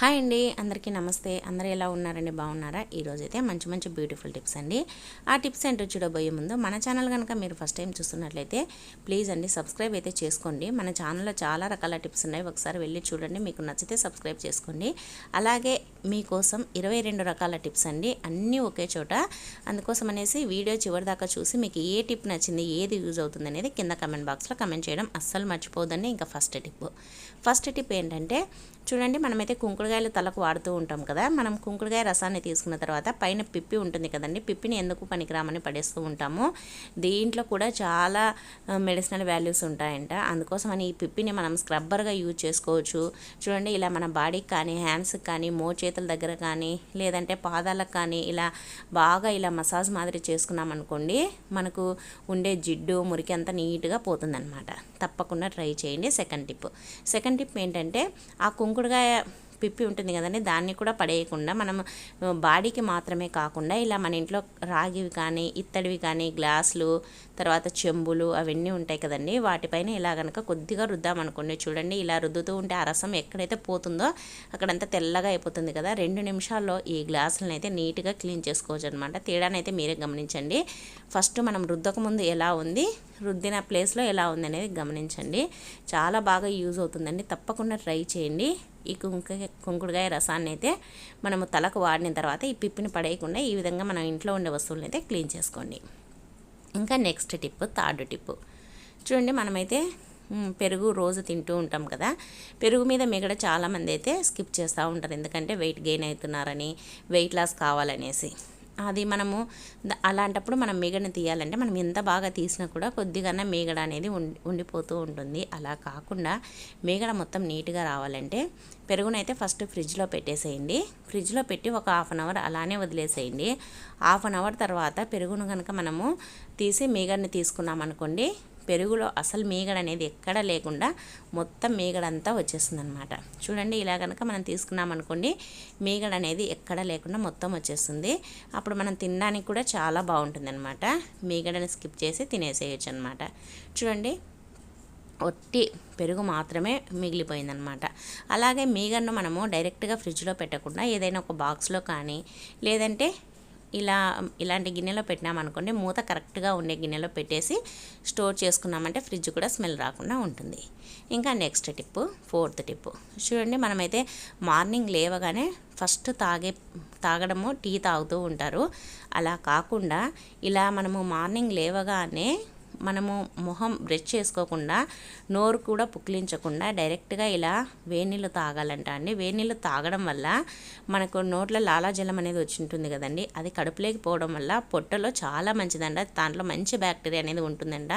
Hi అండి అందరికీ నమస్తే. అందరూ ఎలా ఉన్నారండి? బాగున్నారా? ఈరోజు అయితే మంచి మంచి బ్యూటిఫుల్ టిప్స్ అండి. ఆ టిప్స్ ఏంటో చూడబోయే ముందు మన ఛానల్ కనుక మీరు ఫస్ట్ టైం చూస్తున్నట్లయితే ప్లీజ్ అండి సబ్స్క్రైబ్ అయితే చేసుకోండి. మన ఛానల్లో చాలా రకాల టిప్స్ ఉన్నాయి. ఒకసారి వెళ్ళి చూడండి మీకు నచ్చితే సబ్స్క్రైబ్ చేసుకోండి. అలాగే మీకోసం ఇరవై రెండు రకాల టిప్స్ అండి. అన్నీ ఒకే చోట. అందుకోసం అనేసి వీడియో చివరి దాకా చూసి మీకు ఏ టిప్ నచ్చింది ఏది యూజ్ అవుతుంది అనేది కింద కమెంట్ బాక్స్లో కమెంట్ చేయడం అస్సలు మర్చిపోదండి ఇంకా ఫస్ట్ టిప్. ఫస్ట్ టిప్ ఏంటంటే చూడండి మనమైతే కుంకుడుకాయలు తలకు వాడుతూ ఉంటాం కదా. మనం కుంకుడుకాయ రసాన్ని తీసుకున్న తర్వాత పైన పిప్పి ఉంటుంది కదండి. పిప్పిని ఎందుకు పనికిరామని పడేస్తూ ఉంటాము. దీంట్లో కూడా చాలా మెడిసినల్ వాల్యూస్ ఉంటాయంట. అందుకోసమని ఈ పిప్పిని మనం స్క్రబ్బర్గా యూజ్ చేసుకోవచ్చు. చూడండి ఇలా మన బాడీకి కానీ హ్యాండ్స్కి కానీ మో చేతుల దగ్గర కానీ లేదంటే పాదాలకు కానీ ఇలా బాగా ఇలా మసాజ్ మాదిరి చేసుకున్నాం అనుకోండి మనకు ఉండే జిడ్డు మురికి అంతా నీట్గా పోతుందన్నమాట. తప్పకుండా ట్రై చేయండి. Second tip. సెకండ్ టిప్ ఏంటంటే ఆ కుంకు కుంకుడుకాయ పిప్పి ఉంటుంది కదండి దాన్ని కూడా పడేయకుండా మనం బాడీకి మాత్రమే కాకుండా ఇలా మన ఇంట్లో రాగివి కానీ ఇత్తడివి కానీ గ్లాసులు తర్వాత చెంబులు అవన్నీ ఉంటాయి కదండి. వాటిపైన ఇలా కనుక కొద్దిగా రుద్దామనుకోండి చూడండి ఇలా రుద్దుతూ ఉంటే ఆ రసం ఎక్కడైతే పోతుందో అక్కడంతా తెల్లగా అయిపోతుంది కదా. రెండు నిమిషాల్లో ఈ గ్లాసులను అయితే నీట్గా క్లీన్ చేసుకోవచ్చు అనమాట తేడానైతే మీరే గమనించండి. ఫస్ట్ మనం రుద్దకముందు ఎలా ఉంది రుద్దిన ప్లేస్లో ఎలా ఉంది అనేది గమనించండి. చాలా బాగా యూజ్ అవుతుందండి. తప్పకుండా ట్రై చేయండి. ఈ కుంక కుంకుడుకాయ రసాన్ని అయితే మనము తలకు వాడిన తర్వాత ఈ పిప్పిని పడేయకుండా ఈ విధంగా మనం ఇంట్లో ఉండే వస్తువులను అయితే క్లీన్ చేసుకోండి. ఇంకా నెక్స్ట్ టిప్ థర్డ్ టిప్ చూడండి మనమైతే పెరుగు రోజు తింటూ ఉంటాం కదా. పెరుగు మీద మిగడ చాలామంది అయితే స్కిప్ చేస్తూ ఉంటారు. ఎందుకంటే వెయిట్ గెయిన్ అవుతున్నారని వెయిట్ లాస్ కావాలనేసి. అది మనము అలాంటప్పుడు మనం మీగడని తీయాలంటే మనం ఎంత బాగా తీసినా కూడా కొద్దిగానే మేగడ అనేది ఉండిపోతూ ఉంటుంది. అలా కాకుండా మీగడ మొత్తం నీట్గా రావాలంటే పెరుగునైతే ఫస్ట్ ఫ్రిడ్జ్లో పెట్టేసేయండి. ఫ్రిడ్జ్లో పెట్టి ఒక హాఫ్ అన్ అవర్ అలానే వదిలేసేయండి. హాఫ్ అన్ అవర్ తర్వాత పెరుగును కనుక మనము తీసి మీగడని తీసుకున్నాం అనుకోండి పెరుగులో అసలు మీగడ అనేది ఎక్కడ లేకుండా మొత్తం మీగడంతా వచ్చేస్తుంది అనమాట చూడండి ఇలా కనుక మనం తీసుకున్నాం అనుకోండి మీగడ అనేది ఎక్కడ లేకుండా మొత్తం వచ్చేస్తుంది. అప్పుడు మనం తినడానికి కూడా చాలా బాగుంటుంది అనమాట మీగడని స్కిప్ చేసి తినేసేయచ్చు అనమాట చూడండి ఒట్టి పెరుగు మాత్రమే మిగిలిపోయిందనమాట అలాగే మీగడను మనము డైరెక్ట్గా ఫ్రిడ్జ్లో పెట్టకుండా ఏదైనా ఒక బాక్స్లో కానీ లేదంటే ఇలా ఇలాంటి గిన్నెలో పెట్టినామనుకోండి మూత కరెక్ట్గా ఉండే గిన్నెలో పెట్టేసి స్టోర్ చేసుకున్నామంటే ఫ్రిడ్జ్ కూడా స్మెల్ రాకుండా ఉంటుంది. ఇంకా నెక్స్ట్ టిప్పు ఫోర్త్ టిప్పు. చూడండి మనమైతే మార్నింగ్ లేవగానే ఫస్ట్ తాగే తాగడము టీ తాగుతూ ఉంటారు. అలా కాకుండా ఇలా మనము మార్నింగ్ లేవగానే మనము మొహం బ్రష్ చేసుకోకుండా నోరు కూడా పుక్కిలించకుండా డైరెక్ట్గా ఇలా వేడినీళ్ళు తాగాలంట అండి. వేడినీళ్ళు తాగడం వల్ల మనకు నోట్లో లాలాజలం అనేది వచ్చి ఉంటుంది కదండి. అది కడుపులోకి పోవడం వల్ల పొట్టలో చాలా మంచిదంట. దాంట్లో మంచి బ్యాక్టీరియా అనేది ఉంటుందంట.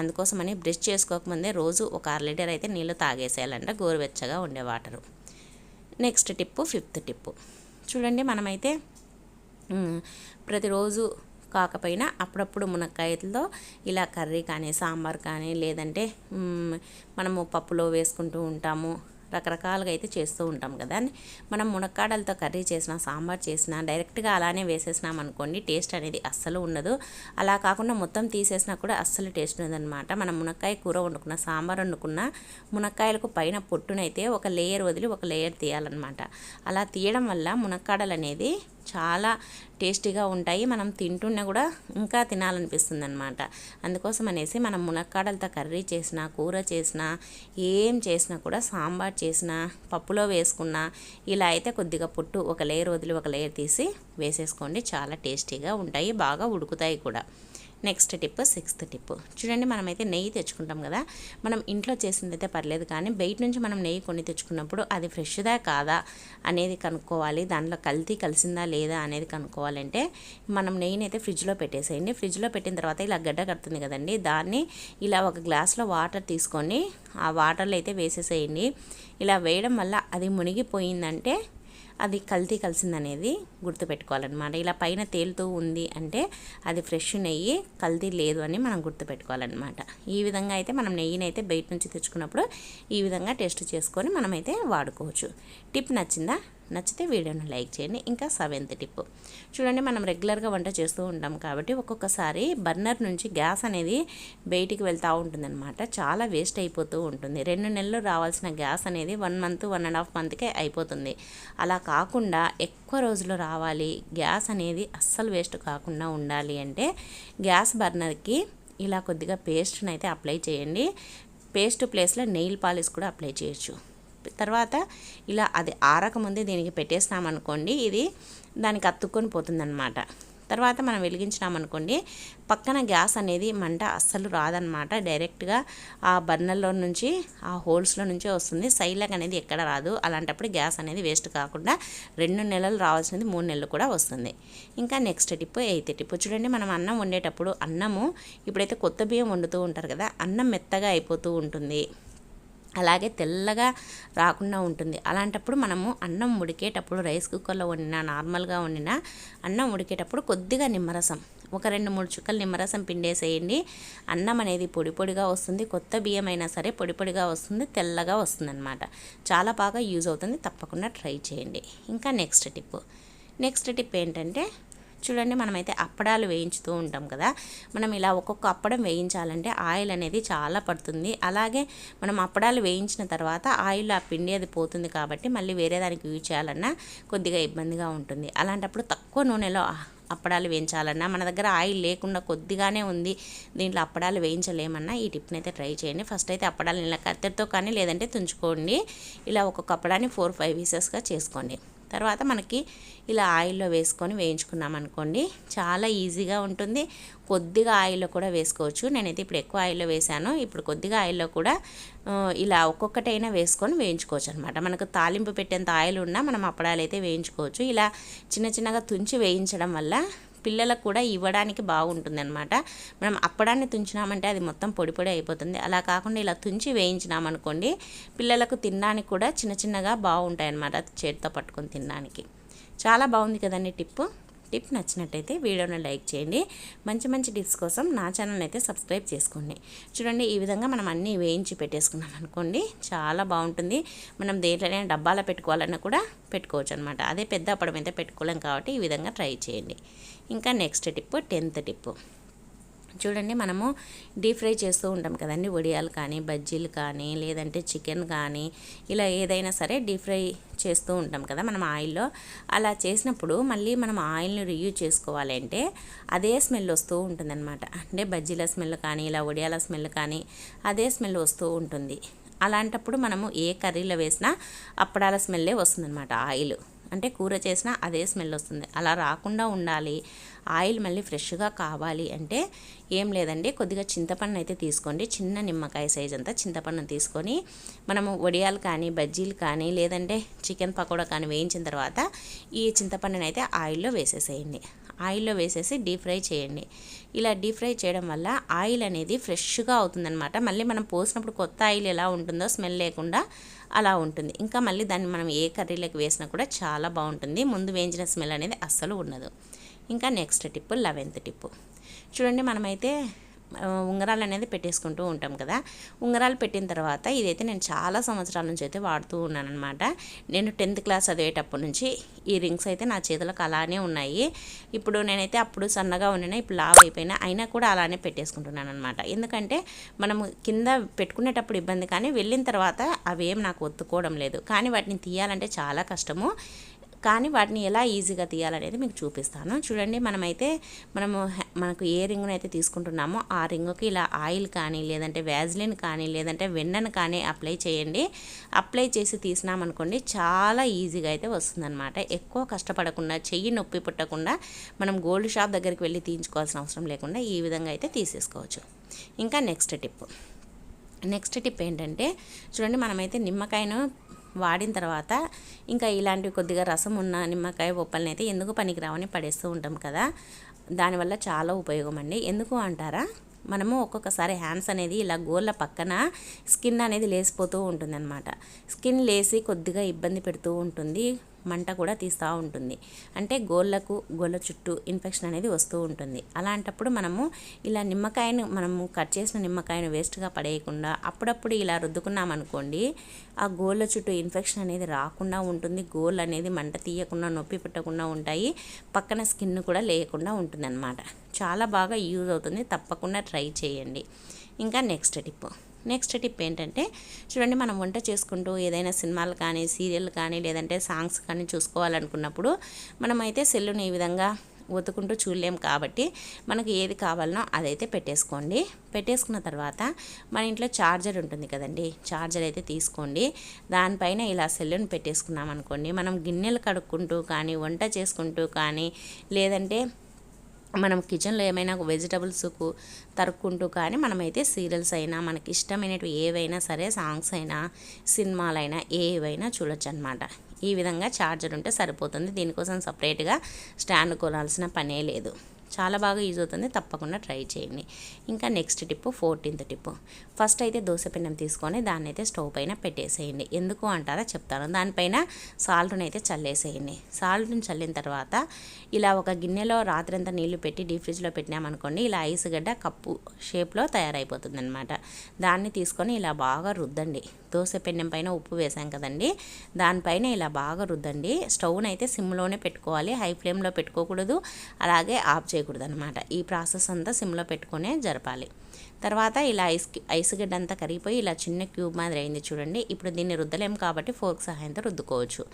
అందుకోసమని బ్రష్ చేసుకోకముందే రోజు ఒక అర లీటర్ అయితే నీళ్ళు తాగేసేయాలంట. గోరువెచ్చగా ఉండే water. Next tip fifth tip. చూడండి మనమైతే ప్రతిరోజు కాకపోయినా అప్పుడప్పుడు మునక్కాయలతో ఇలా కర్రీ కానీ సాంబార్ కానీ లేదంటే మనము పప్పులో వేసుకుంటూ ఉంటాము. రకరకాలుగా అయితే చేస్తూ ఉంటాం కదా మనం మునక్కాడలతో కర్రీ చేసినా సాంబార్ చేసినా డైరెక్ట్గా అలానే వేసేసినాం అనుకోండి టేస్ట్ అనేది అస్సలు ఉండదు. అలా కాకుండా మొత్తం తీసేసినా కూడా అస్సలు టేస్ట్ ఉండదన్నమాట. మనం మునక్కాయ కూర వండుకున్న సాంబార్ వండుకున్న మునక్కాయలకు పైన పొట్టునైతే ఒక లేయర్ వదిలి ఒక లేయర్ తీయాలన్నమాట. అలా తీయడం వల్ల మునక్కాడలు అనేది చాలా టేస్టీగా ఉంటాయి. మనం తింటున్నా కూడా ఇంకా తినాలనిపిస్తుంది అనమాట అందుకోసం అనేసి మనం మునక్కాడలతో కర్రీ చేసినా కూర చేసినా ఏం చేసినా కూడా సాంబార్ చేసినా పప్పులో వేసుకున్నా ఇలా అయితే కొద్దిగా పుట్టు ఒక లేయర్ వదిలి ఒక లేయర్ తీసి వేసేసుకోండి. చాలా టేస్టీగా ఉంటాయి. బాగా ఉడుకుతాయి కూడా. Next tip sixth tip. చూడండి మనమైతే నెయ్యి తెచ్చుకుంటాం కదా మనం ఇంట్లో చేసిందైతే పర్లేదు కానీ బయట నుంచి మనం నెయ్యి కొన్ని తెచ్చుకున్నప్పుడు అది ఫ్రెష్దా కాదా అనేది కనుక్కోవాలి. దాంట్లో కల్తీ కలిసిందా లేదా అనేది కనుక్కోవాలంటే మనం నెయ్యిని అయితే ఫ్రిడ్జ్లో పెట్టేసేయండి. ఫ్రిడ్జ్లో పెట్టిన తర్వాత ఇలా గడ్డ కడుతుంది కదండి దాన్ని ఇలా ఒక గ్లాస్లో వాటర్ తీసుకొని ఆ వాటర్లో అయితే వేసేసేయండి. ఇలా వేయడం వల్ల అది మునిగిపోయిందంటే అది కల్తీ కలిసిందనేది గుర్తుపెట్టుకోవాలన్నమాట. ఇలా పైన తేలుతూ ఉంది అంటే అది ఫ్రెష్ నెయ్యి కల్తీ లేదు అని మనం గుర్తుపెట్టుకోవాలన్నమాట. ఈ విధంగా అయితే మనం నెయ్యిని అయితే బయట నుంచి తెచ్చుకున్నప్పుడు ఈ విధంగా టెస్ట్ చేసుకొని మనమైతే వాడుకోవచ్చు. టిప్ నచ్చిందా? నచ్చితే వీడియోను లైక్ చేయండి ఇంకా సెవెంత్ టిప్. చూడండి మనం రెగ్యులర్గా వంట చేస్తూ ఉంటాం కాబట్టి ఒక్కొక్కసారి బర్నర్ నుంచి గ్యాస్ అనేది బయటికి వెళ్తూ ఉంటుందన్నమాట. చాలా వేస్ట్ అయిపోతూ ఉంటుంది. రెండు నెలలు రావాల్సిన గ్యాస్ అనేది one month one and half మంత్కే అయిపోతుంది. అలా కాకుండా ఎక్కువ రోజులు రావాలి గ్యాస్ అనేది అస్సలు వేస్ట్ కాకుండా ఉండాలి అంటే గ్యాస్ బర్నర్కి ఇలా కొద్దిగా పేస్ట్ని అయితే అప్లై చేయండి. పేస్ట్ ప్లేస్లో నెయిల్ పాలిష్ కూడా అప్లై చేయొచ్చు. తర్వాత ఇలా అది ఆరకముందే దీనికి పెట్టేస్తామనుకోండి ఇది దానికి అత్తుక్కొని పోతుందన్నమాట. తర్వాత మనం వెలిగించినామనుకోండి పక్కన గ్యాస్ అనేది మంట అస్సలు రాదనమాట డైరెక్ట్గా ఆ బర్నర్లో నుంచి ఆ హోల్స్లో నుంచే వస్తుంది. సైలాగ్ అనేది ఎక్కడ రాదు. అలాంటప్పుడు గ్యాస్ అనేది వేస్ట్ కాకుండా రెండు నెలలు రావాల్సింది మూడు నెలలు కూడా వస్తుంది. ఇంకా నెక్స్ట్ టిప్ ఎయిత్ టిప్ చూడండి మనం అన్నం వండేటప్పుడు అన్నము ఇప్పుడైతే కొత్త బియ్యం వండుతూ ఉంటారు కదా అన్నం మెత్తగా అయిపోతూ ఉంటుంది. అలాగే తెల్లగా రాకుండా ఉంటుంది. అలాంటప్పుడు మనము అన్నం ఉడికేటప్పుడు రైస్ కుక్కర్లో వండినా నార్మల్గా వండినా అన్నం ఉడికేటప్పుడు కొద్దిగా నిమ్మరసం. ఒక రెండు మూడు చుక్కలు నిమ్మరసం పిండేసేయండి. అన్నం అనేది పొడి పొడిగా వస్తుంది. కొత్త బియ్యం అయినా సరే పొడి పొడిగా వస్తుంది తెల్లగా వస్తుంది అనమాట చాలా బాగా యూజ్ అవుతుంది. తప్పకుండా ట్రై చేయండి. ఇంకా నెక్స్ట్ టిప్ నెక్స్ట్ టిప్ ఏంటంటే చూడండి మనమైతే అప్పడాలు వేయించుతూ ఉంటాం కదా. మనం ఇలా ఒక్కొక్క అప్పడం వేయించాలంటే ఆయిల్ అనేది చాలా పడుతుంది. అలాగే మనం అప్పడాలు వేయించిన తర్వాత ఆయిల్ ఆ పిండి అది పోతుంది కాబట్టి మళ్ళీ వేరే దానికి యూజ్ చేయాలన్నా కొద్దిగా ఇబ్బందిగా ఉంటుంది. అలాంటప్పుడు తక్కువ నూనెలో అప్పడాలు వేయించాలన్నా మన దగ్గర ఆయిల్ లేకుండా కొద్దిగానే ఉంది దీంట్లో అప్పడాలు వేయించలేమన్నా ఈ టిప్ని అయితే ట్రై చేయండి. ఫస్ట్ అయితే అప్పడాలు ఇలా కత్తెరతో కానీ లేదంటే తుంచుకోండి. ఇలా ఒక్కొక్క అప్పడాన్ని ఫోర్ ఫైవ్ పీసెస్గా చేసుకోండి. తర్వాత మనకి ఇలా ఆయిల్లో వేసుకొని వేయించుకున్నాం అనుకోండి చాలా ఈజీగా ఉంటుంది. కొద్దిగా ఆయిల్లో కూడా వేసుకోవచ్చు. నేనైతే ఇప్పుడు ఎక్కువ ఆయిల్లో వేసాను ఇప్పుడు కొద్దిగా ఆయిల్లో కూడా ఇలా ఒక్కొక్కటైనా వేసుకొని వేయించుకోవచ్చు అనమాట మనకు తాలింపు పెట్టేంత ఆయిల్ ఉన్నా మనం అప్పడాలు అయితే వేయించుకోవచ్చు. ఇలా చిన్న చిన్నగా తుంచి వేయించడం వల్ల పిల్లలకు కూడా ఇవ్వడానికి బాగుంటుంది అనమాట మనం అప్పడాన్ని తుంచినామంటే అది మొత్తం పొడి పొడి అయిపోతుంది. అలా కాకుండా ఇలా తుంచి వేయించినామనుకోండి పిల్లలకు తినడానికి కూడా చిన్న చిన్నగా బాగుంటాయి అన్నమాట చేతితో పట్టుకొని తినడానికి. చాలా బాగుంది కదండి టిప్పు. టిప్ నచ్చినట్టయితే వీడియోని లైక్ చేయండి. మంచి మంచి టిప్స్ కోసం నా ఛానల్ అయితే సబ్స్క్రైబ్ చేసుకోండి. చూడండి ఈ విధంగా మనం అన్నీ వేయించి పెట్టేసుకున్నాం అనుకోండి చాలా బాగుంటుంది. మనం దేంట్లోనే డబ్బాలో పెట్టుకోవాలన్నా కూడా పెట్టుకోవచ్చు అనమాట అదే పెద్ద అప్పడం అయితే పెట్టుకోలేం కాబట్టి ఈ విధంగా ట్రై చేయండి. ఇంకా నెక్స్ట్ టిప్ టెన్త్ టిప్పు. చూడండి మనము డీప్ ఫ్రై చేస్తూ ఉంటాం కదండి. వడియాలు కానీ బజ్జీలు కానీ లేదంటే చికెన్ కానీ ఇలా ఏదైనా సరే డీప్ ఫ్రై చేస్తూ ఉంటాం కదా మనం ఆయిల్లో. అలా చేసినప్పుడు మళ్ళీ మనం ఆయిల్ని రియూజ్ చేసుకోవాలంటే అదే స్మెల్ వస్తూ ఉంటుందన్నమాట. అంటే బజ్జీల స్మెల్ కానీ ఇలా వడియాల స్మెల్ కానీ అదే స్మెల్ వస్తూ ఉంటుంది. అలాంటప్పుడు మనము ఏ కర్రీలో వేసినా అప్పడాల స్మెల్లే వస్తుందన్నమాట ఆయిల్. అంటే కూర చేసినా అదే స్మెల్ వస్తుంది. అలా రాకుండా ఉండాలి. ఆయిల్ మళ్ళీ ఫ్రెష్గా కావాలి అంటే ఏం లేదండి. కొద్దిగా చింతపండు అయితే తీసుకోండి. చిన్న నిమ్మకాయ సైజ్ అంతా చింతపండు తీసుకొని మనము వడియాలు కానీ బజ్జీలు కానీ లేదంటే చికెన్ పకోడా కానీ వేయించిన తర్వాత ఈ చింతపండుని అయితే ఆయిల్లో వేసేసేయండి. ఆయిల్లో వేసేసి డీప్ ఫ్రై చేయండి. ఇలా డీప్ ఫ్రై చేయడం వల్ల ఆయిల్ అనేది ఫ్రెష్గా అవుతుందన్నమాట. మళ్ళీ మనం పోసినప్పుడు కొత్త ఆయిల్ ఎలా ఉంటుందో స్మెల్ లేకుండా అలా ఉంటుంది. ఇంకా మళ్ళీ దాన్ని మనం ఏ కర్రీలోకి వేసినా కూడా చాలా బాగుంటుంది. ముందు వేయించిన స్మెల్ అనేది అస్సలు ఉండదు. ఇంకా నెక్స్ట్ టిప్ లెవెన్త్ టిప్ చూడండి మనమైతే ఉంగరాలు అనేది పెట్టేసుకుంటూ ఉంటాం కదా. ఉంగరాలు పెట్టిన తర్వాత ఇదైతే నేను చాలా సంవత్సరాల నుంచి అయితే వాడుతూ ఉన్నాను అనమాట నేను టెన్త్ క్లాస్ చదివేటప్పటి నుంచి ఈ రింగ్స్ అయితే నా చేతులకు అలానే ఉన్నాయి. ఇప్పుడు నేనైతే అప్పుడు సన్నగా ఉండినా ఇప్పుడు లావ్ అయిపోయినా అయినా కూడా అలానే పెట్టేసుకుంటున్నాను అనమాట ఎందుకంటే మనము కింద పెట్టుకునేటప్పుడు ఇబ్బంది కానీ వెళ్ళిన తర్వాత అవేం నాకు ఒత్తుకోవడం లేదు. కానీ వాటిని తీయాలంటే చాలా కష్టము. కానీ వాటిని ఎలా ఈజీగా తీయాలనేది మీకు చూపిస్తాను. చూడండి మనమైతే మనము మనకు ఏ రింగును అయితే తీసుకుంటున్నామో ఆ రింగుకి ఇలా ఆయిల్ కానీ లేదంటే వ్యాజ్లిన్ కానీ లేదంటే వెన్నను కానీ అప్లై చేయండి. అప్లై చేసి తీసినామనుకోండి చాలా ఈజీగా అయితే వస్తుందన్నమాట. ఎక్కువ కష్టపడకుండా చెయ్యి నొప్పి పుట్టకుండా మనం గోల్డ్ షాప్ దగ్గరికి వెళ్ళి తీయించుకోవాల్సిన అవసరం లేకుండా ఈ విధంగా అయితే తీసేసుకోవచ్చు. ఇంకా నెక్స్ట్ టిప్. నెక్స్ట్ టిప్ ఏంటంటే చూడండి మనమైతే నిమ్మకాయను వాడిన తర్వాత ఇంకా ఇలాంటివి కొద్దిగా రసం ఉన్న నిమ్మకాయ ఉప్పల్ని అయితే ఎందుకు పనికిరావని పడేస్తూ ఉంటాం కదా. దానివల్ల చాలా ఉపయోగం అండి. ఎందుకు అంటారా? మనము ఒక్కొక్కసారి హ్యాండ్స్ అనేది ఇలా గోళ్ళ పక్కన స్కిన్ అనేది లేసిపోతూ ఉంటుందన్నమాట. స్కిన్ లేసి కొద్దిగా ఇబ్బంది పెడుతూ ఉంటుంది. మంట కూడా తీస్తూ ఉంటుంది. అంటే గోళ్ళకు గోళ్ళ చుట్టూ ఇన్ఫెక్షన్ అనేది వస్తూ ఉంటుంది. అలాంటప్పుడు మనము ఇలా నిమ్మకాయను మనము కట్ చేసిన నిమ్మకాయను వేస్ట్గా పడేయకుండా అప్పుడప్పుడు ఇలా రుద్దుకున్నామనుకోండి ఆ గోళ్ళ చుట్టూ ఇన్ఫెక్షన్ అనేది రాకుండా ఉంటుంది. గోళ్ళు అనేది మంట తీయకుండా నొప్పి పెట్టకుండా ఉంటాయి. పక్కన స్కిన్ కూడా లేకుండా ఉంటుంది అనమాట చాలా బాగా యూజ్ అవుతుంది. తప్పకుండా ట్రై చేయండి. ఇంకా నెక్స్ట్ టిప్. నెక్స్ట్ టిప్ ఏంటంటే చూడండి మనం వంట చేసుకుంటూ ఏదైనా సినిమాలు కానీ సీరియల్ కానీ లేదంటే సాంగ్స్ కానీ చూసుకోవాలనుకున్నప్పుడు మనమైతే సెల్లుని ఈ విధంగా ఒత్తుకుంటూ చూడలేం కాబట్టి మనకు ఏది కావాలనో అదైతే పెట్టేసుకోండి. పెట్టేసుకున్న తర్వాత మన ఇంట్లో ఛార్జర్ ఉంటుంది కదండి ఛార్జర్ అయితే తీసుకోండి. దానిపైన ఇలా సెల్లును పెట్టేసుకున్నాం అనుకోండి మనం గిన్నెలు కడుక్కుంటూ కానీ వంట చేసుకుంటూ కానీ లేదంటే మనం కిచెన్లో ఏమైనా వెజిటబుల్స్కు తరుక్కుంటూ కానీ మనమైతే సీరియల్స్ అయినా మనకి ఇష్టమైనవి ఏవైనా సరే సాంగ్స్ అయినా సినిమాలైనా ఏవైనా చూడొచ్చు అనమాట ఈ విధంగా ఛార్జర్ ఉంటే సరిపోతుంది. దీనికోసం సపరేట్గా స్టాండ్ కొనాల్సిన పనే లేదు. చాలా బాగా యూజ్ అవుతుంది. తప్పకుండా ట్రై చేయండి. ఇంకా next tip fourteenth tip first అయితే దోశ పిండం తీసుకొని దాన్ని అయితే స్టవ్ పైన పెట్టేసేయండి. ఎందుకు అంటారా చెప్తాను. దానిపైన సాల్ట్ని అయితే చల్లేసేయండి. సాల్ట్ని చల్లిన తర్వాత ఇలా ఒక గిన్నెలో రాత్రంతా నీళ్ళు పెట్టి డీప్ ఫ్రిడ్జ్లో పెట్టినామనుకోండి ఇలా ఐస్ గడ్డ కప్పు షేప్లో తయారైపోతుంది అనమాట దాన్ని తీసుకొని ఇలా బాగా రుద్దండి. దోశ పెన్నెం పైన ఉప్పు వేసాం కదండి దానిపైన ఇలా బాగా రుద్దండి. స్టవ్ని అయితే సిమ్లోనే పెట్టుకోవాలి. హై ఫ్లేమ్లో పెట్టుకోకూడదు. అలాగే ఆఫ్ చేయకూడదు. అనమాట ఈ ప్రాసెస్ అంతా సిమ్లో పెట్టుకునే జరపాలి. తర్వాత ఇలా ఐస్ ఐస్ గడ్డ అంతా కరిగిపోయి ఇలా చిన్న క్యూబ్ మాదిరి అయింది చూడండి. ఇప్పుడు దీన్ని రుద్దలేం కాబట్టి ఫోర్క్ సహాయంతో రుద్దుకోవచ్చు.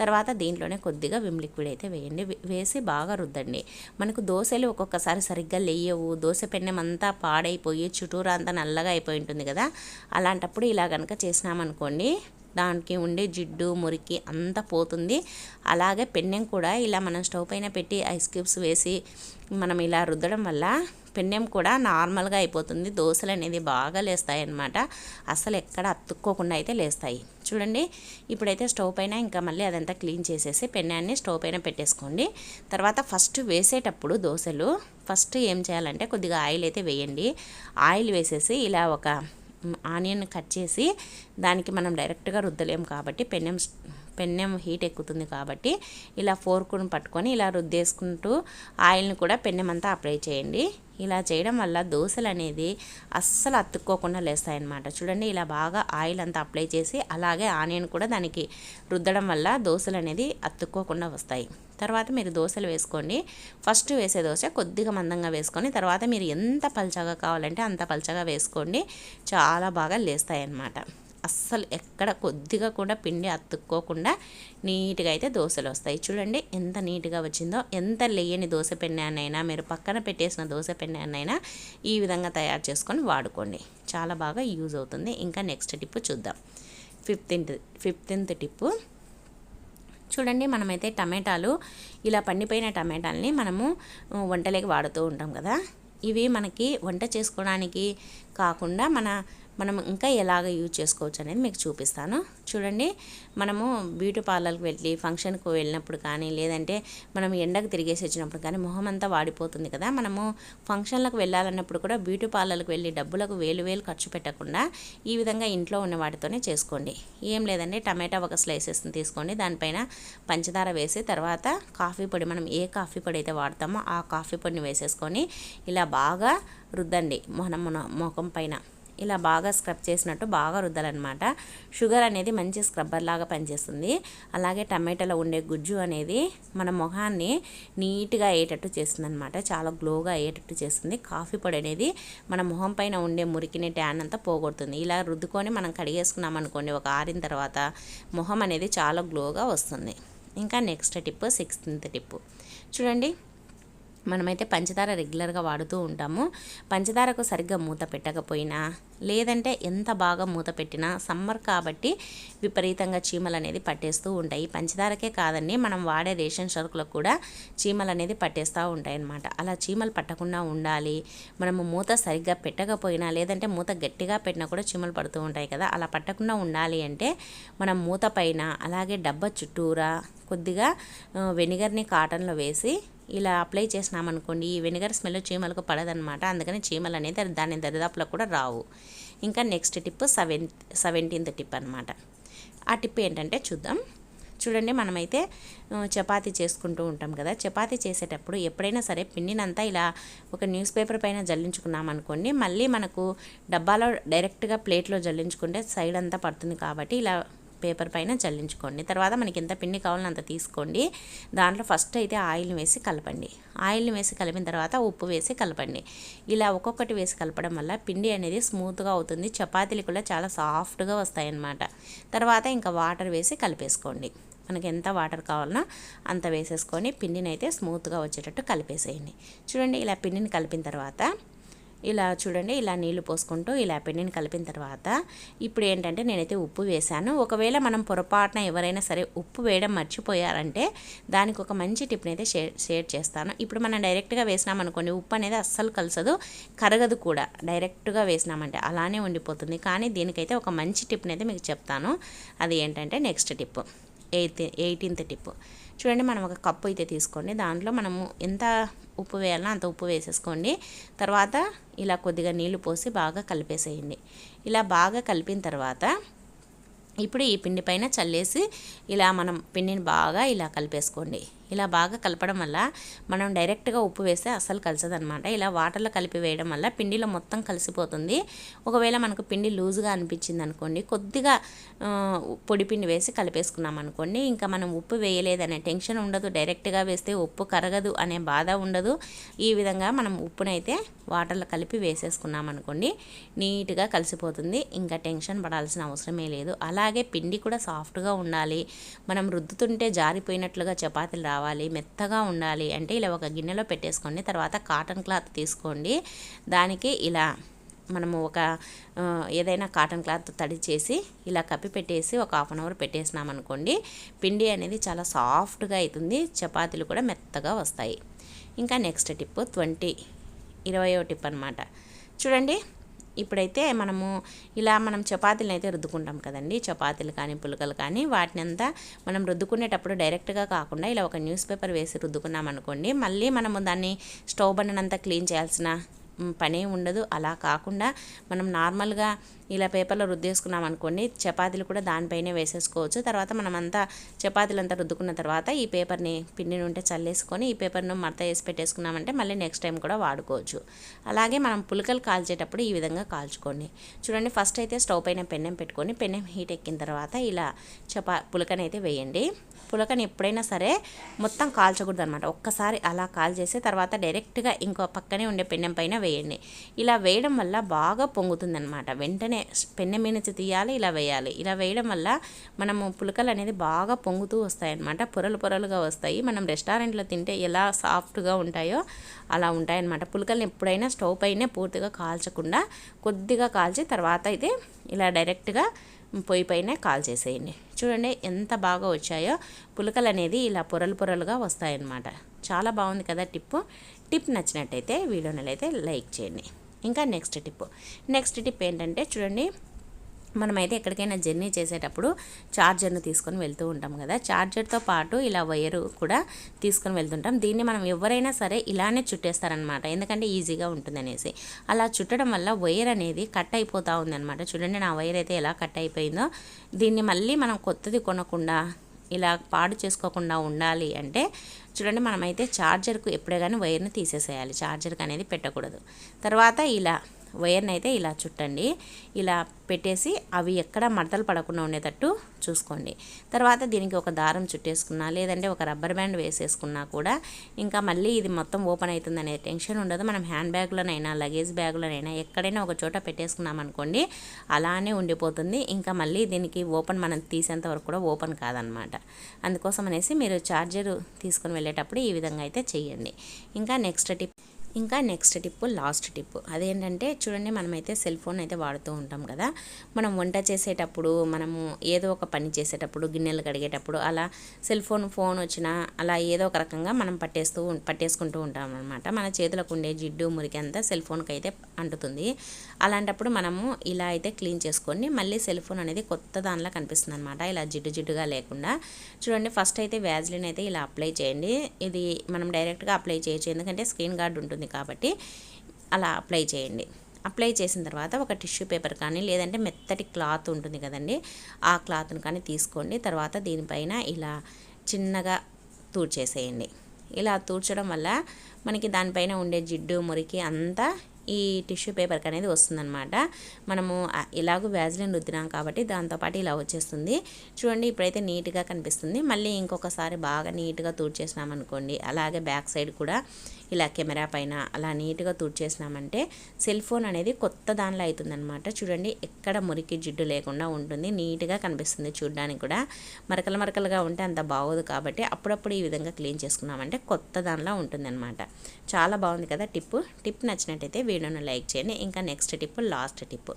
తర్వాత దీంట్లోనే కొద్దిగా విమ్ లిక్విడ్ అయితే వేయండి. వేసి బాగా రుద్దండి. మనకు దోశలు ఒక్కొక్కసారి సరిగ్గా లేయవు. దోశ పెన్నెం అంతా పాడైపోయి చుట్టూరా అంతా నల్లగా అయిపోయి ఉంటుంది కదా. అలాంటప్పుడు ఇలా కనుక చేసినామనుకోండి దానికి ఉండే జిడ్డు మురికి అంతా పోతుంది. అలాగే పెన్నెం కూడా ఇలా మనం స్టవ్ పైన పెట్టి ఐస్ క్యూబ్స్ వేసి మనం ఇలా రుద్దడం వల్ల పెన్నెం కూడా నార్మల్గా అయిపోతుంది. దోశలు అనేది బాగా లేస్తాయి అన్నమాట అసలు ఎక్కడ అతుక్కోకుండా అయితే లేస్తాయి. చూడండి ఇప్పుడైతే స్టవ్ పైన ఇంకా మళ్ళీ అదంతా క్లీన్ చేసేసి పెన్నాన్ని స్టవ్ పైన పెట్టేసుకోండి. తర్వాత ఫస్ట్ వేసేటప్పుడు దోశలు ఫస్ట్ ఏం చేయాలంటే కొద్దిగా ఆయిల్ అయితే వేయండి. ఆయిల్ వేసేసి ఇలా ఒక ఆనియన్ కట్ చేసి దానికి మనం డైరెక్ట్గా రుద్దలేము కాబట్టి పెన్నెం పెన్నెం హీట్ ఎక్కుతుంది కాబట్టి ఇలా ఫోర్కును పట్టుకొని ఇలా రుద్దేసుకుంటూ ఆయిల్ని కూడా పెన్నెం అంతా అప్లై చేయండి. ఇలా చేయడం వల్ల దోశలు అనేది అస్సలు అతుక్కోకుండా లేస్తాయన్నమాట. చూడండి ఇలా బాగా ఆయిల్ అంతా అప్లై చేసి అలాగే ఆనియన్ కూడా దానికి రుద్దడం వల్ల దోశలు అనేది అతుక్కోకుండా వస్తాయి. తర్వాత మీరు దోశలు వేసుకోండి. ఫస్ట్ వేసే దోశ కొద్దిగా మందంగా వేసుకొని తర్వాత మీరు ఎంత పల్చగా కావాలంటే అంత పల్చగా వేసుకోండి. చాలా బాగా లేస్తాయి అన్నమాట అస్సలు ఎక్కడ కొద్దిగా కూడా పిండి అతుక్కోకుండా నీట్గా అయితే దోశలు వస్తాయి. చూడండి ఎంత నీట్గా వచ్చిందో ఎంత లేయని దోశ పెన్నానైనా మీరు పక్కన పెట్టేసిన దోశ పెన్నానైనా ఈ విధంగా తయారు చేసుకొని వాడుకోండి. చాలా బాగా యూజ్ అవుతుంది. ఇంకా నెక్స్ట్ టిప్పు చూద్దాం. Fifteenth fifteenth tip. చూడండి మనమైతే టమాటాలు ఇలా పండిపోయిన టమాటాలని మనము వంటలేకి వాడుతూ ఉంటాం కదా. ఇవి మనకి వంట చేసుకోవడానికి కాకుండా మన మనం ఇంకా ఎలాగ యూజ్ చేసుకోవచ్చు అనేది మీకు చూపిస్తాను. చూడండి మనము బ్యూటీ పార్లర్కి వెళ్ళి ఫంక్షన్కి వెళ్ళినప్పుడు కానీ లేదంటే మనం ఎండకు తిరిగేసి వచ్చినప్పుడు కానీ మొహం అంతా వాడిపోతుంది కదా. మనము ఫంక్షన్లకు వెళ్ళాలన్నప్పుడు కూడా బ్యూటీ పార్లర్కి వెళ్ళి డబ్బులకు వేలు వేలు ఖర్చు పెట్టకుండా ఈ విధంగా ఇంట్లో ఉన్న వాటితోనే చేసుకోండి. ఏం లేదండి టమాటా ఒక స్లైసెస్ని తీసుకోండి. దానిపైన పంచదార వేసి తర్వాత కాఫీ పొడి మనం ఏ కాఫీ పొడి అయితే వాడతామో ఆ కాఫీ పొడిని వేసేసుకొని ఇలా బాగా రుద్దండి. మొహం ముఖం పైన. ఇలా బాగా స్క్రబ్ చేసినట్టు బాగా రుద్దాలన్నమాట. షుగర్ అనేది మంచి స్క్రబ్బర్ లాగా పనిచేస్తుంది. అలాగే టమాటాలో ఉండే గుజ్జు అనేది మన మొహాన్ని నీట్గా అయ్యేటట్టు చేస్తుంది అనమాట చాలా గ్లోగా అయ్యేటట్టు చేస్తుంది. కాఫీ పొడి అనేది మన మొహం పైన ఉండే మురికిని ట్యాన్ అంతా పోగొడుతుంది. ఇలా రుద్దుకొని మనం కడిగేసుకున్నాం అనుకోండి ఒక ఆరిన తర్వాత మొహం అనేది చాలా గ్లోగా వస్తుంది. ఇంకా నెక్స్ట్ టిప్ సిక్స్త్ టిప్. చూడండి. మనమైతే పంచదార రెగ్యులర్గా వాడుతూ ఉంటాము. పంచదారకు సరిగ్గా మూత పెట్టకపోయినా లేదంటే ఎంత బాగా మూత పెట్టినా సమ్మర్ కాబట్టి విపరీతంగా చీమలు అనేది పట్టేస్తూ ఉంటాయి. పంచదారకే కాదండి మనం వాడే రేషన్ సరుకులకు కూడా చీమలు అనేది పట్టేస్తూ ఉంటాయి అన్నమాట అలా చీమలు పట్టకుండా ఉండాలి మనము మూత సరిగ్గా పెట్టకపోయినా లేదంటే మూత గట్టిగా పెట్టినా కూడా చీమలు పడుతూ ఉంటాయి కదా. అలా పట్టకుండా ఉండాలి అంటే మనం మూత పైన అలాగే డబ్బా చుట్టూరా కొద్దిగా వెనిగర్ని కాటన్లో వేసి ఇలా అప్లై చేసినామనుకోండి ఈ వెనిగర్ స్మెల్ చీమలకు పడదనమాట అందుకని చీమలు అనేది దాని దరిదాపులో కూడా రావు. ఇంకా next tip seven seventeenth tip అనమాట ఆ టిప్ ఏంటంటే చూద్దాం. చూడండి మనమైతే చపాతి చేసుకుంటూ ఉంటాం కదా. చపాతి చేసేటప్పుడు ఎప్పుడైనా సరే పిండినంతా ఇలా ఒక న్యూస్ పేపర్ పైన జల్లించుకున్నాం అనుకోండి మళ్ళీ మనకు డబ్బాలో డైరెక్ట్గా ప్లేట్లో జల్లించుకుంటే సైడ్ అంతా పడుతుంది కాబట్టి ఇలా పేపర్ పైన చల్లించుకోండి. తర్వాత మనకి ఎంత పిండి కావాలని అంత తీసుకోండి. దాంట్లో ఫస్ట్ అయితే ఆయిల్ని వేసి కలపండి. ఆయిల్ని వేసి కలిపిన తర్వాత ఉప్పు వేసి కలపండి. ఇలా ఒక్కొక్కటి వేసి కలపడం వల్ల పిండి అనేది స్మూత్గా అవుతుంది. చపాతీలు కూడా చాలా సాఫ్ట్గా వస్తాయన్నమాట. తర్వాత ఇంకా వాటర్ వేసి కలిపేసుకోండి. మనకి ఎంత వాటర్ కావాలన్నా అంత వేసేసుకొని పిండిని అయితే స్మూత్గా వచ్చేటట్టు కలిపేసేయండి. చూడండి ఇలా పిండిని కలిపిన తర్వాత ఇలా చూడండి ఇలా నీళ్ళు పోసుకుంటూ ఇలా పిండిని కలిపిన తర్వాత ఇప్పుడు ఏంటంటే నేనైతే ఉప్పు వేశాను. ఒకవేళ మనం పొరపాటున ఎవరైనా సరే ఉప్పు వేయడం మర్చిపోయారంటే దానికి ఒక మంచి టిప్ని అయితే షేర్ షేర్ చేస్తాను. ఇప్పుడు మనం డైరెక్ట్గా వేసినామనుకోండి ఉప్పు అనేది అస్సలు కలసదు కరగదు కూడా. డైరెక్ట్గా వేసినామంటే అలానే ఉండిపోతుంది. కానీ దీనికైతే ఒక మంచి టిప్ని అయితే మీకు చెప్తాను. అది ఏంటంటే next tip eighth eighteenth tip చూడండి మనం ఒక కప్పు అయితే తీసుకోండి. దాంట్లో మనము ఎంత ఉప్పు వేయాలో అంత ఉప్పు వేసేసుకోండి. తర్వాత ఇలా కొద్దిగా నీళ్ళు పోసి బాగా కలిపేసేయండి. ఇలా బాగా కలిపిన తర్వాత ఇప్పుడు ఈ పిండి పైన చల్లేసి ఇలా మనం పిండిని బాగా ఇలా కలిపేసుకోండి. ఇలా బాగా కలపడం వల్ల మనం డైరెక్ట్గా ఉప్పు వేస్తే అస్సలు కలిసదనమాట ఇలా వాటర్లో కలిపి వేయడం వల్ల పిండిలో మొత్తం కలిసిపోతుంది. ఒకవేళ మనకు పిండి లూజ్గా అనిపించింది అనుకోండి కొద్దిగా పొడి పిండి వేసి కలిపేసుకున్నాం అనుకోండి ఇంకా మనం ఉప్పు వేయలేదనే టెన్షన్ ఉండదు. డైరెక్ట్గా వేస్తే ఉప్పు కరగదు అనే బాధ ఉండదు. ఈ విధంగా మనం ఉప్పునైతే వాటర్లో కలిపి వేసేసుకున్నాం అనుకోండి నీట్గా కలిసిపోతుంది. ఇంకా టెన్షన్ పడాల్సిన అవసరమే లేదు. అలాగే పిండి కూడా సాఫ్ట్గా ఉండాలి. మనం రుద్దుతుంటే జారిపోయినట్లుగా చపాతీలు రావాలి. మెత్తగా ఉండాలి అంటే ఇలా ఒక గిన్నెలో పెట్టేసుకోండి తర్వాత కాటన్ క్లాత్ తీసుకోండి. దానికి ఇలా మనము ఒక ఏదైనా కాటన్ క్లాత్ తడి చేసి ఇలా కప్పి పెట్టేసి ఒక హాఫ్ అన్ అవర్ పెట్టేసినాం అనుకోండి పిండి అనేది చాలా సాఫ్ట్గా అవుతుంది చపాతీలు కూడా మెత్తగా వస్తాయి. ఇంకా నెక్స్ట్ టిప్ ట్వంటీ ఇరవయో టిప్ అనమాట చూడండి ఇప్పుడైతే మనము ఇలా మనం చపాతీలను అయితే రుద్దుకుంటాం కదండి. చపాతీలు కానీ పులకలు కానీ వాటిని అంతా మనం రుద్దుకునేటప్పుడు డైరెక్ట్గా కాకుండా ఇలా ఒక న్యూస్ పేపర్ వేసి రుద్దుకున్నాం అనుకోండి మళ్ళీ మనము దాన్ని స్టవ్ బండనంతా క్లీన్ చేయాల్సిన పనే ఉండదు. అలా కాకుండా మనం నార్మల్గా ఇలా పేపర్లో రుద్దేసుకున్నాం అనుకోండి చపాతీలు కూడా దానిపైనే వేసేసుకోవచ్చు. తర్వాత మనం అంతా చపాతీలు అంతా రుద్దుకున్న తర్వాత ఈ పేపర్ని పిండిని ఉంటే చల్లేసుకొని ఈ పేపర్ను మడత వేసి పెట్టేసుకున్నామంటే మళ్ళీ నెక్స్ట్ టైం కూడా వాడుకోవచ్చు. అలాగే మనం పులకలు కాల్చేటప్పుడు ఈ విధంగా కాల్చుకోండి. చూడండి ఫస్ట్ అయితే స్టవ్ పైన పెన్నెం పెట్టుకొని పెన్నెం హీట్ ఎక్కిన తర్వాత ఇలా చపా పులకని అయితే వేయండి. పులకని ఎప్పుడైనా సరే మొత్తం కాల్చకూడదు అనమాట ఒక్కసారి అలా కాల్ చేసి తర్వాత డైరెక్ట్గా ఇంకో పక్కనే ఉండే పెన్నెం పైన వేయండి. ఇలా వేయడం వల్ల బాగా పొంగుతుందనమాట వెంటనే పెన్నె మీద నుంచి తీయాలి ఇలా వేయాలి. ఇలా వేయడం వల్ల మనము పులకలు అనేది బాగా పొంగుతూ వస్తాయి అన్నమాట పొరలు పొరలుగా వస్తాయి. మనం రెస్టారెంట్లో తింటే ఎలా సాఫ్ట్గా ఉంటాయో అలా ఉంటాయన్నమాట. పులకల్ని ఎప్పుడైనా స్టవ్ పైనే పూర్తిగా కాల్చకుండా కొద్దిగా కాల్చి తర్వాత అయితే ఇలా డైరెక్ట్గా పొయ్యి పైన కాల్ చేసేయండి. చూడండి ఎంత బాగా వచ్చాయో. పులకలు అనేది ఇలా పొరలు పొరలుగా వస్తాయన్నమాట. చాలా బాగుంది కదా టిప్పు. టిప్ నచ్చినట్టయితే వీడియోనైతే లైక్ చేయండి. ఇంకా నెక్స్ట్ టిప్ నెక్స్ట్ టిప్ ఏంటంటే చూడండి మనమైతే ఎక్కడికైనా జర్నీ చేసేటప్పుడు ఛార్జర్ను తీసుకొని వెళ్తూ ఉంటాం కదా. ఛార్జర్తో పాటు ఇలా వైరు కూడా తీసుకొని వెళ్తుంటాం. దీన్ని మనం ఎవరైనా సరే ఇలానే చుట్టేస్తారనమాట ఎందుకంటే ఈజీగా ఉంటుందనేసి. అలా చుట్టడం వల్ల వైర్ అనేది కట్ అయిపోతూ ఉందన్నమాట. చూడండి నా వైర్ అయితే ఎలా కట్ అయిపోయిందో. దీన్ని మళ్ళీ మనం కొత్తది కొనకుండా ఇలా పాడు చేసుకోకుండా ఉండాలి అంటే చూడండి మనమైతే ఛార్జర్కు ఎప్పుడే కానీ వైర్ని తీసేసేయాలి. ఛార్జర్కి అనేది పెట్టకూడదు. తర్వాత ఇలా వైర్ని అయితే ఇలా చుట్టండి. ఇలా పెట్టేసి అవి ఎక్కడ మడతలు పడకుండా ఉండేటట్టు చూసుకోండి. తర్వాత దీనికి ఒక దారం చుట్టేసుకున్నా లేదంటే ఒక రబ్బర్ బ్యాండ్ వేసేసుకున్నా కూడా ఇంకా మళ్ళీ ఇది మొత్తం ఓపెన్ అవుతుందనే టెన్షన్ ఉండదు. మనం హ్యాండ్ బ్యాగ్లోనైనా లగేజ్ బ్యాగ్లోనైనా ఎక్కడైనా ఒక చోట పెట్టేసుకున్నాం అనుకోండి అలానే ఉండిపోతుంది. ఇంకా మళ్ళీ దీనికి ఓపెన్ మనం తీసేంత వరకు కూడా ఓపెన్ కాదనమాట. అందుకోసం అనేసి మీరు ఛార్జర్ తీసుకొని వెళ్ళేటప్పుడు ఈ విధంగా అయితే చేయండి. ఇంకా నెక్స్ట్ టిప్ ఇంకా నెక్స్ట్ టిప్ లాస్ట్ టిప్ అదేంటంటే చూడండి మనమైతే సెల్ ఫోన్ అయితే వాడుతూ ఉంటాం కదా. మనం వంట చేసేటప్పుడు మనము ఏదో ఒక పని చేసేటప్పుడు గిన్నెలు కడిగేటప్పుడు అలా సెల్ ఫోన్ ఫోన్ వచ్చినా అలా ఏదో ఒక రకంగా మనం పట్టేస్తూ పట్టేసుకుంటూ ఉంటాం అనమాట మన చేతులకు ఉండే జిడ్డు మురికి అంతా సెల్ ఫోన్కి అయితే అంటుతుంది. అలాంటప్పుడు మనము ఇలా అయితే క్లీన్ చేసుకొని మళ్ళీ సెల్ ఫోన్ అనేది కొత్త దానిలా కనిపిస్తుంది అనమాట ఇలా జిడ్డు జిడ్డుగా లేకుండా. చూడండి ఫస్ట్ అయితే వ్యాజ్లిన్ అయితే ఇలా అప్లై చేయండి. ఇది మనం డైరెక్ట్గా అప్లై చేయొచ్చు. ఎందుకంటే స్క్రీన్ గార్డ్ ఉంటుంది కాబట్టి అలా అప్లై చేయండి. అప్లై చేసిన తర్వాత ఒక టిష్యూ పేపర్ కానీ లేదంటే మెత్తటి క్లాత్ ఉంటుంది కదండి ఆ క్లాత్ని కానీ తీసుకోండి. తర్వాత దీనిపైన ఇలా చిన్నగా తూడ్చేసేయండి. ఇలా తూడ్చడం వల్ల మనకి దానిపైన ఉండే జిడ్డు మురికి అంతా ఈ టిష్యూ పేపర్కి అనేది వస్తుందన్నమాట. మనము ఇలాగూ వ్యాజిలిన్ రుద్దినాం కాబట్టి దాంతోపాటు ఇలా వచ్చేస్తుంది. చూడండి ఇప్పుడైతే నీట్గా కనిపిస్తుంది. మళ్ళీ ఇంకొకసారి బాగా నీట్గా తూడ్చేసినాం అనుకోండి అలాగే బ్యాక్ సైడ్ కూడా ఇలా కెమెరా పైన అలా నీట్గా తుడిచేసినామంటే సెల్ ఫోన్ అనేది కొత్త దానిలో అవుతుందనమాట చూడండి ఎక్కడ మురికి జిడ్డు లేకుండా ఉంటుంది. నీట్గా కనిపిస్తుంది చూడడానికి కూడా. మరకలు మరకలుగా ఉంటే అంత బాగోదు కాబట్టి అప్పుడప్పుడు ఈ విధంగా క్లీన్ చేసుకున్నామంటే కొత్త దానిలో ఉంటుందన్నమాట. చాలా బాగుంది కదా టిప్ టిప్ నచ్చినట్టయితే వీడియోను లైక్ చేయండి. ఇంకా నెక్స్ట్ టిప్ లాస్ట్ టిప్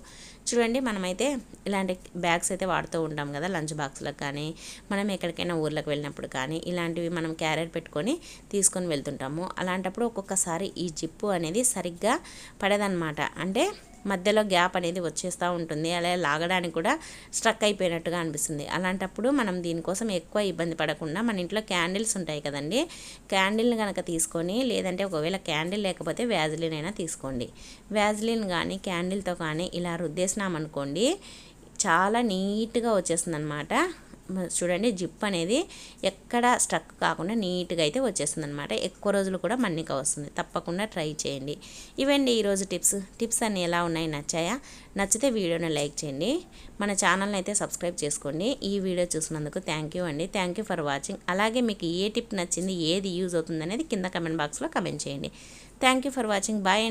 చూడండి మనమైతే ఇలాంటి బ్యాగ్స్ అయితే వాడుతూ ఉంటాం కదా లంచ్ బాక్స్లకు కానీ మనం ఎక్కడికైనా ఊర్లకు వెళ్ళినప్పుడు కానీ ఇలాంటివి మనం క్యారెట్ పెట్టుకొని తీసుకొని వెళ్తుంటాము. అలాంటప్పుడు ఒక్కొక్కసారి ఈ జిప్పు అనేది సరిగ్గా పడేదన్నమాట. అంటే మధ్యలో గ్యాప్ అనేది వచ్చేస్తూ ఉంటుంది. అలాగే లాగడానికి కూడా స్ట్రక్ అయిపోయినట్టుగా అనిపిస్తుంది. అలాంటప్పుడు మనం దీనికోసం ఎక్కువ ఇబ్బంది పడకుండా మన ఇంట్లో క్యాండిల్స్ ఉంటాయి కదండి క్యాండిల్ని కనుక తీసుకొని లేదంటే ఒకవేళ క్యాండిల్ లేకపోతే వ్యాజిలిన్ అయినా తీసుకోండి. వ్యాజిలిన్ కానీ క్యాండిల్తో కానీ ఇలా రుద్దేసినామనుకోండి చాలా నీట్గా వచ్చేస్తుంది అనమాట చూడండి జిప్ అనేది ఎక్కడ స్టక్ కాకుండా నీట్గా అయితే వచ్చేస్తుంది అనమాట ఎక్కువ రోజులు కూడా మన్నిక వస్తుంది. తప్పకుండా ట్రై చేయండి. ఇవండి ఈరోజు టిప్స్. టిప్స్ అన్నీ ఎలా ఉన్నాయి నచ్చాయా? నచ్చితే వీడియోని లైక్ చేయండి. మన ఛానల్ని అయితే సబ్స్క్రైబ్ చేసుకోండి. ఈ వీడియో చూసినందుకు థ్యాంక్ యూ అండి. Thank you for watching. అలాగే మీకు ఏ టిప్ నచ్చింది ఏది యూజ్ అవుతుంది అనేది కింద కమెంట్ బాక్స్లో కమెంట్ చేయండి. Thank you for watching. Bye